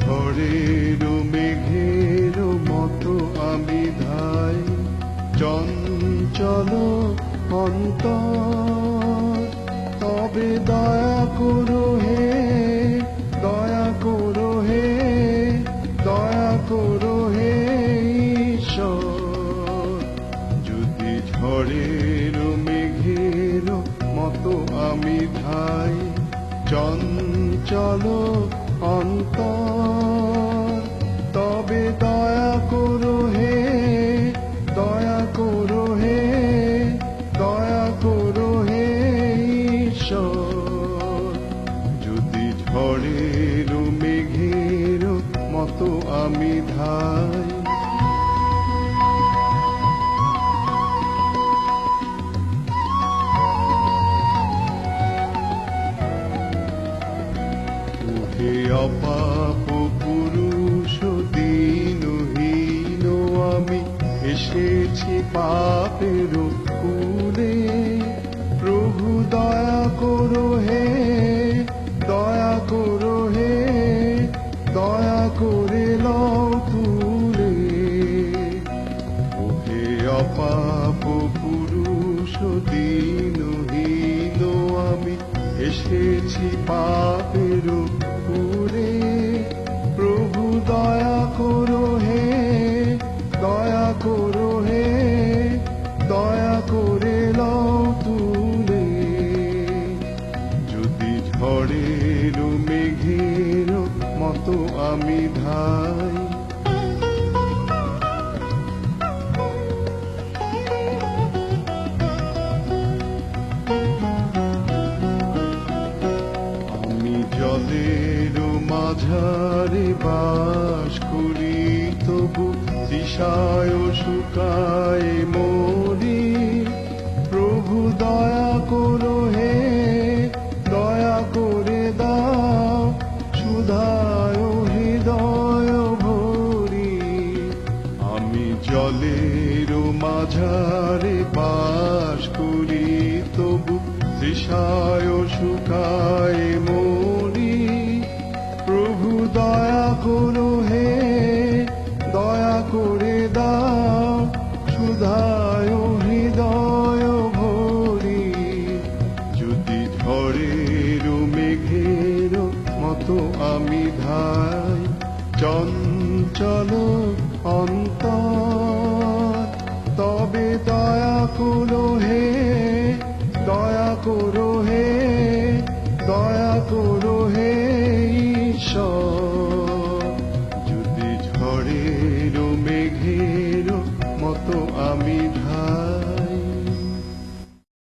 ঝড়ের মেঘের মতো আমি ধাই। চঞ্চল অন্তর, তবে দয়া করো হে, দয়া করো হে, দয়া করো হে ঈশ্বর। যদি ঝড়ের মেঘের মতো আমি ধাই, চঞ্চল অন্তর তবে দয়া করো হে, দয়া করো হে, দয়া করো হে ঈশ্বর। যদি ঝড়ের মেঘের মতো আমি ধাই হে অপাপ পুরুষ দিনহীন আমি এসেছি পাপের কুলে। প্রভু দয়া করো হে, দয়া করো হে, দয়া করে লও তুলে। ওহে অপাপ পুরুষ দিনহীন আমি এসেছি পাপের আমি ধাই আমি জলের মাঝারে বাস করি, তবু দিশায় শুকায় মরি। প্রভু দয়া করো হে মাঝারে বাস করি, তবু তৃষায় শুকায় মরি প্রভু, দয়া করো হে, দয়া করে দাও, সুধায় হৃদয় ভরি। যদি ঝড়ের মেঘের মতো আমি ধাই, চঞ্চল दया करो हे दया करो हे दया करो